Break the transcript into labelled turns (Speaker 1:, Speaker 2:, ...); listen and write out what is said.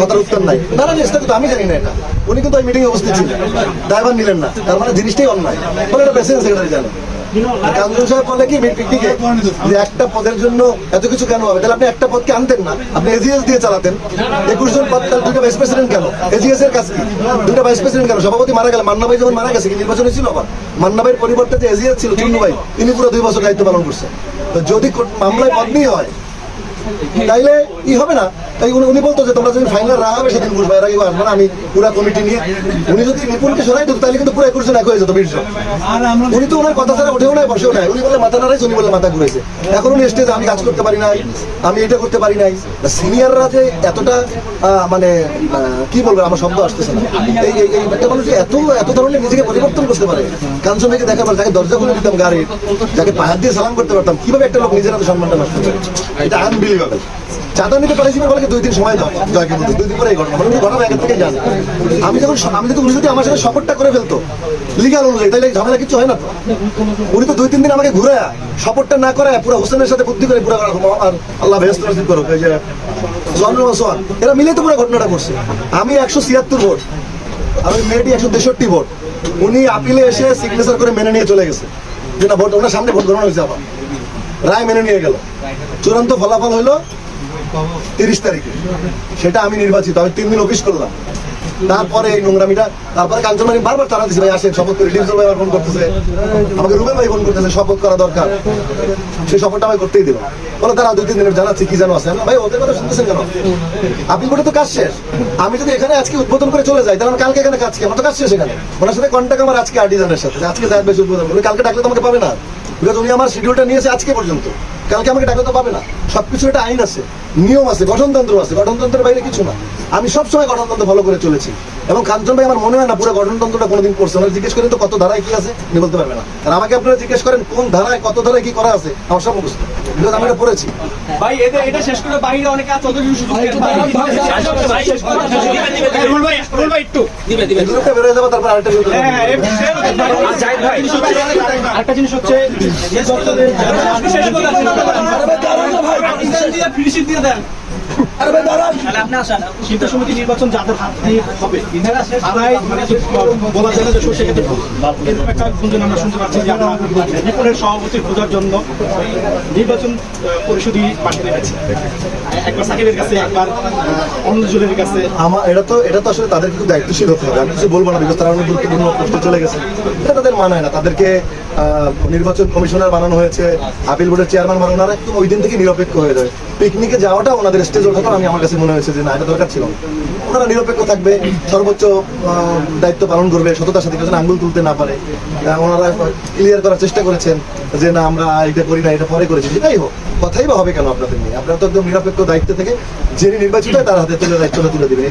Speaker 1: কথার উত্তর নাই। কিন্তু আমি জানি না এটা। উনি কিন্তু ওই মিটিং এ উপস্থিত ছিলেন। ড্রাইভার নিলেন না। তার মানে জিনিসটাই অন্যায়। এটা প্রেসিডেন্ট সেক্রেটারি একটা পদের জন্য এত কিছু কেন হবে? তাহলে আপনি একটা পদকে আনতেন না। আপনি এজিএস দিয়ে চালাতেন। একুশ জন পদ তাহলে দুইটা ভাইস প্রেসিডেন্ট কেন? এজিএস এর কাজ কি? দুইটা ভাইস প্রেসিডেন্ট কেন? সভাপতি মারা গেল, মান্না ভাই যখন মারা গেছে, কি নির্বাচনে ছিল আবার? মান্না ভাইয়ের পরিবর্তে যে এজিএস ছিল, চুন্নু ভাই তিনি পুরো দুই বছর দায়িত্ব পালন করছেন। তো যদি মামলায় বদলি হয় তাইলে ই হবে না। তাই উনি উনি বলতো যে তোমরা যদি ফাইনাল রাখা হবে সেদিন বুঝবে এর আগে আসবে না আমি পুরো কমিটি নিয়ে উনি যদি নিপুণকে সরাই দিত তাহলে কিন্তু পুরো একুশ এক হয়ে যেত উনি তো ওনার কথা ছাড়া উঠেও নাই বসেও নাই। উনি বলে মাথা নাড়াইছে উনি বলে মাথা ঘুরেছে এখন উনি স্টেজে আমি কাজ করতে পারি নাই আমি এটা করতে পারি নাই। সিনিয়ররা যে এতটা মানে কি বলব আমার শব্দ আসতেছে না। এই এই এই একটা মানুষ এত এত ধরনের নিজেকে পরিবর্তন করতে পারে। কাঞ্চন ভাইকে দেখা পারে যাকে দরজা খুলে দিতাম গাড়ির যাকে পাহাড় দিয়ে সালাম করতে পারতাম কীভাবে একটা লোক নিজের হাতে সম্মানটা নষ্ট করে? এটা আনবিলিভেবল চাঁদা নিতে পারেছি বলে দুই দিন সময় দাও? জয়কে বলতে দুই দিন পরে এই ঘটনা। মানে ঘটনা আগে থেকে জানে। আমি যখন আমি যদি উনি যদি আমার সাথে শপথটা করে ফেলতো লিগাল অনুযায়ী তাহলে ঝামেলা কিছু হয় না তো? উনি তো দুই তিন দিন আমাকে ঘুরে শপথটা না করে পুরো হোসেনের সাথে বুদ্ধি করে পুরো আর আল্লাহ ভেস্ত করুক। এই যে সোহান এরা মিলে তো পুরো ঘটনাটা করছে। আমি একশো ছিয়াত্তর ভোট, আর ওই মেয়েটি একশো তেষট্টি ভোট। উনি আপিলে এসে সিগনেচার করে মেনে নিয়ে চলে গেছে। যেটা ভোট ওনার সামনে ভোট গ্রহণ হয়েছে আবার। রায় মেনে নিয়ে গেল। চূড়ান্ত ফলাফল হলো তিরিশ তারিখে। সেটা আমি নির্বাচিত, আমি তিন দিন অফিস করলাম। তারপরে এই নোংরামিটা, তারপরে কাঞ্চন বারবার তারা দিচ্ছে ভাই আসেন, শপথ করে ডিপজল ভাই ফোন করতেছে। আমাকে রুবেল ভাই ফোন করতেছে, শপথ করা দরকার। সেই শপথটা আমি করতেই দেবো বলো তারা দুই, তিন দিনের জানাচ্ছি, কি জানো আছে। ভাই, ওদের কথা শুনতেছেন কেন? আপনি করে তো কাজ শেষ। আমি যদি এখানে আজকে উদ্বোধন করে চলে যাই, তাহলে কালকে এখানে কাজ কি আমার তো কাজ শেষ এখানে। ওনার সাথে কন্ট্যাক্ট আমার আজকে আর্টিজানের সাথে আজকে যায় বেশি উদ্বোধন উনি কালকে ডাকলে তো আমাকে পাবে না। বিকজ উনি আমার শিডিউলটা নিয়েছে আজকে পর্যন্ত। কালকে আমাকে ডাকলে তো পাবে না। সবকিছু একটা আইন আছে নিয়ম আছে গঠনতন্ত্র আছে। গঠনতন্ত্রের বাইরে কিছু না। আমি সবসময় গঠনতন্ত্র ফলো করে চলেছি। এবং কাঞ্চন ভাই আমার মনে হয় না পুরো গঠনতন্ত্রটা কোনোদিন করছে। ওনারা জিজ্ঞেস করেন তো কত ধারায় কি আছে? উনি বলতে পারবে না। আর আমাকে আপনারা জিজ্ঞেস করেন কোন ধারায় কত ধারায় কি করা আছে? আমার সব মুখস্থ। বিকজ আমি এটা পড়েছি।
Speaker 2: ভাই এদের এটা শেষ করে বাইরে অনেকে আছে ওদের সুযোগ দেন ভাই। শেষ হ্যাঁ,
Speaker 1: যাব তারপর আরেকটা গ্রুপে
Speaker 2: হ্যাঁ আর জাহিদ ভাই আরেকটা জিনিস হচ্ছে যে দপ্তরের ফিনিশিং দিয়ে দেন। শিল্পী সমিতি নির্বাচন যাদের হাত দিয়ে হবে? তারাই মানে বলা যায় না যে সে ক্ষেত্রে এরকম একটা গুঞ্জন আমরা শুনতে পাচ্ছি যে আমরা রিপনের সভাপতি খোঁজার জন্য নির্বাচন পরিষদই পাঠিয়ে রেখেছি একবার সাকিবের কাছে একবার অন্য জনের কাছে।
Speaker 1: আমার এটা তো এটা তো আসলে তাদের কিন্তু দায়িত্বশীল হতে হবে। আমি কিছু বলব না বিকজ তারা অনেক গুরুত্বপূর্ণ পোস্টে চলে গেছে। এটা তাদের মানায় না। তাদেরকে নির্বাচন কমিশনার বানানো হয়েছে, আপিল বোর্ডের চেয়ারম্যান বানানো, ওনারা একদম ওই দিন থেকে নিরপেক্ষ হয়ে যায়। পিকনিকে যাওয়াটা ওনাদের স্টেজ ওঠাটা আমি আমার কাছে মনে হয়েছে যে না, এটা দরকার ছিল ওনারা নিরপেক্ষ থাকবে, সর্বোচ্চ দায়িত্ব পালন করবে, সততার সাথে, কেউ আঙ্গুল তুলতে না পারে। ওনারা ক্লিয়ার করার চেষ্টা করেছেন যে না, আমরা এটা করি না, এটা পরে করেছি। সেটাই হোক, কথাই বা হবে কেন আপনাদের নিয়ে? আপনারা তো একদম নিরপেক্ষ দায়িত্ব থেকে, যিনি নির্বাচিত হয়, তার হাতে তুলে, দায়িত্বটা তুলে দিবেন।